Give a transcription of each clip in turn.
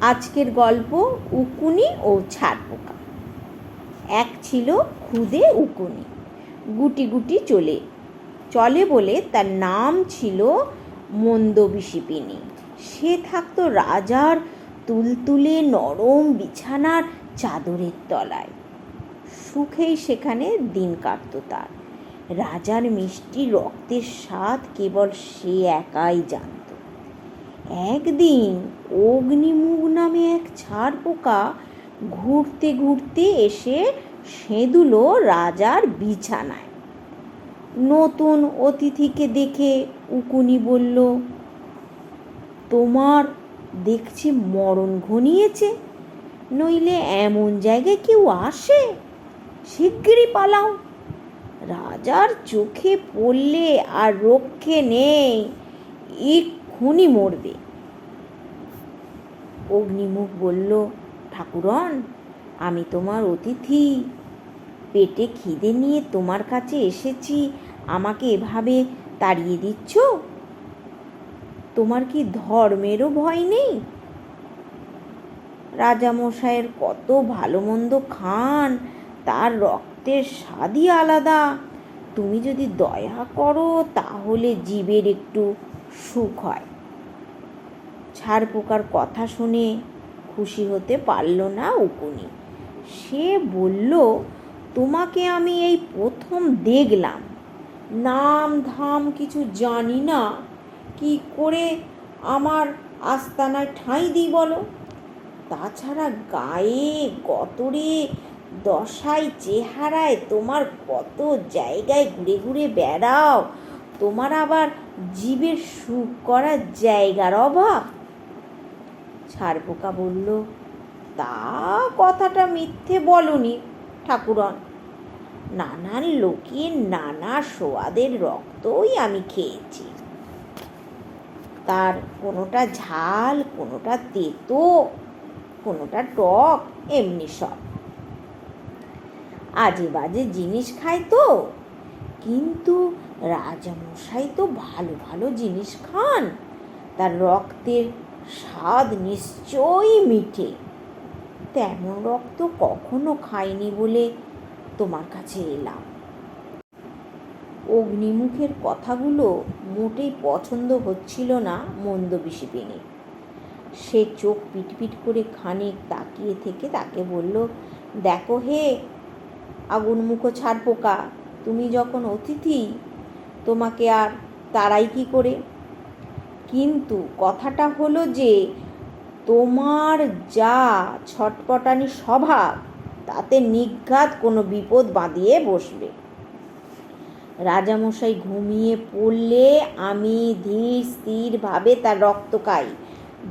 আজকের গল্প উকুনি ও ছারপোকা এক ছিল খুদে উকুনি। গুটি গুটি চলে। চলে বলে তার নাম ছিল মন্দবিশিপিনী সে থাকতো রাজার তুলতুলে নরম বিছানার চাদরের তলায়। সুখেই সেখানে দিন কাটত তার। রাজার মিষ্টি রক্তের স্বাদ কেবল সে একাই জানত। একদিন অগ্নিমুখ নামে এক ছাড় পোকা ঘুরতে ঘুরতে এসে সেঁদুলো রাজার বিছানায়। নতুন অতিথিকে দেখে উকুনি বলল, তোমার দেখছি মরণ ঘনিয়েছে, নইলে এমন জায়গায় কেউ আসে? শিগগিরই পালাও। রাজার চোখে পড়লে আর রক্ষে নেই। এক্ষুনি মরবে। অগ্নিমুখ বলল, ঠাকুরন, আমি তোমার অতিথি। পেটে খিদে নিয়ে তোমার কাছে এসেছি। আমাকে এভাবে তাড়িয়ে দিচ্ছ? তোমার কি ধর্মেরও ভয় নেই? রাজামশাইয়ের কত ভালো মন্দ খান, তার রক্তের স্বাদই আলাদা। তুমি যদি দয়া করো, তাহলে জীবের একটু সুখ হয়। ছাড় পোকার কথা শুনে খুশি হতে পারল না উকুনি। সে বলল, তোমাকে আমি এই প্রথম দেখলাম। নাম ধাম কিছু জানি না। কি করে আমার আস্তানায় ঠাঁই দিই বলো? তাছাড়া গায়ে, গতরে, দশায়, চেহারায় তোমার কত জায়গায় ঘুরে ঘুরে বেড়াও। তোমার আবার জীবের সুখ করার জায়গার অভাব। ছাড়পোকা বলল, তা কথাটা মিথ্যে বলনি ঠাকুরন। নানান লোকের নানা সোয়াদের রক্তই আমি খেয়েছি। তার কোনোটা ঝাল, কোনোটা তেতো, কোনোটা টক, এমনি সব। আজে বাজে জিনিস খায় তো, কিন্তু রাজামশাই তো ভালো ভালো জিনিস খান। তার রক্তের স্বাদ নিশ্চয়ই মিঠে। তেমন রক্ত কখনো খাইনি বলে তোমার কাছে এলাম। অগ্নিমুখের কথাগুলো মোটেই পছন্দ হচ্ছিল না মন্দ বিশিপিনী সে চোখ পিটপিট করে খানিক তাকিয়ে থেকে তাকে বলল, দেখো হে, আগুন মুখো ছাড় পোকা, তুমি যখন অতিথি, তোমাকে আর তারাই কি করে? কিন্তু কথাটা হলো যে, তোমার যা ছটপটানি স্বভাব, তাতে নিঘাত কোনো বিপদ বাঁধিয়ে বসবে। রাজামশাই ঘুমিয়ে পড়লে আমি ধীর স্থিরভাবে তার রক্ত খাই।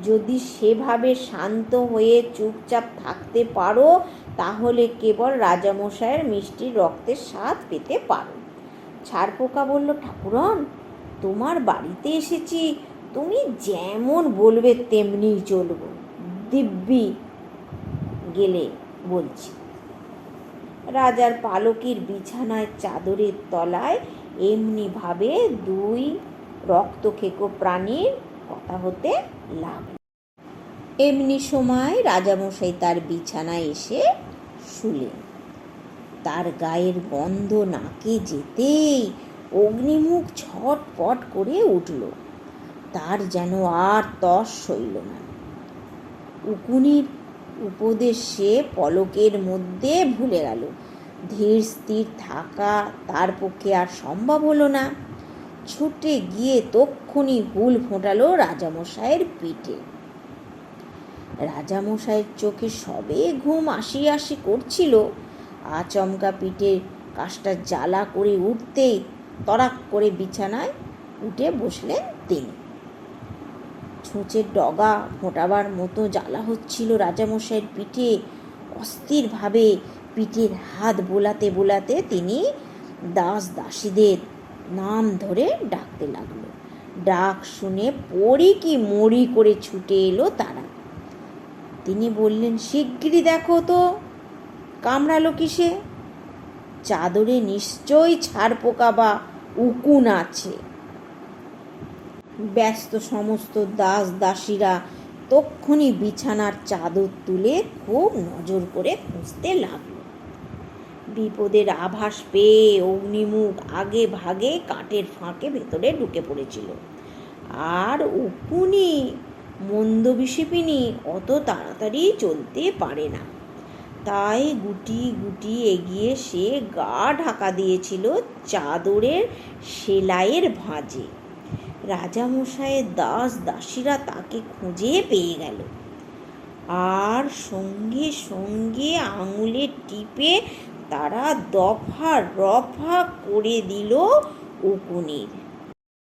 যদি সেভাবে শান্ত হয়ে চুপচাপ থাকতে পারো, তাহলে কেবল রাজামশাইয়ের মিষ্টি রক্তের স্বাদ পেতে পারো। ছাড়পোকা বলল, ঠাকুরন, তোমার বাড়িতে এসেছি। তুমি যেমন বলবে তেমনিই চলব। দিব্যি গেলে বলছি। রাজার পালকির বিছানায় চাদরের তলায় এমনিভাবে দুই রক্তখেকো প্রাণীর কথা হতে লাগল। এমনি সময় রাজামশাই তার বিছানায় এসে শুলেন। তার গায়ের গন্ধ নাকে যেতেই অগ্নিমুখ ছটপট করে উঠল। তার যেন আর তস সইল না। উকুনির উপদেশে পলকের মধ্যে ভুলে গেল। ধীর স্থির থাকা তার পক্ষে আর সম্ভব হলো না। ছুটে গিয়ে তক্ষুনি হুল ফোটালো রাজামশাইয়ের পিঠে। রাজামশাইয়ের চোখে সবে ঘুম আসি আসি করছিল। আচমকা পিঠের কাজটা জ্বালা করে উঠতেই তরাক করে বিছানায় উঠে বসলেন তিনি। ছুঁচের ডগা ফোটাবার মতো জ্বালা হচ্ছিল রাজামশাইয়ের পিঠে। অস্থিরভাবে পিঠের হাত বোলাতে বোলাতে তিনি দাস দাসীদের নাম ধরে ডাকতে লাগল। ডাক শুনে পড়ি কি মরি করে ছুটে এলো তারা। তিনি বললেন, শিগগিরই দেখো তো, কামড়ালো কিসে? চাদরে নিশ্চয়ই ছাড় পোকা বা উকুন আছে। ব্যস্ত সমস্ত দাস দাসীরা তক্ষুনি বিছানার চাদর তুলে খুব নজর করে খুঁজতে লাগল। বিপদের আভাস পেয়ে অগ্নিমুখ আগে ভাগে কাঠের ফাঁকে ভেতরে ঢুকে পড়েছিল। আর উপুনি মন্দ বিষিপিনি অত তাড়াতাড়ি চলতে পারে না। তাই গুটি গুটি এগিয়ে সে গা ঢাকা দিয়েছিল চাদরের সেলাইয়ের ভাঁজে। রাজামশাইয়ের দাস দাসীরা তাকে খুঁজে পেয়ে গেল। আর সঙ্গে সঙ্গে আঙুলে টিপে তারা দফা রফা করে দিল উকুনির।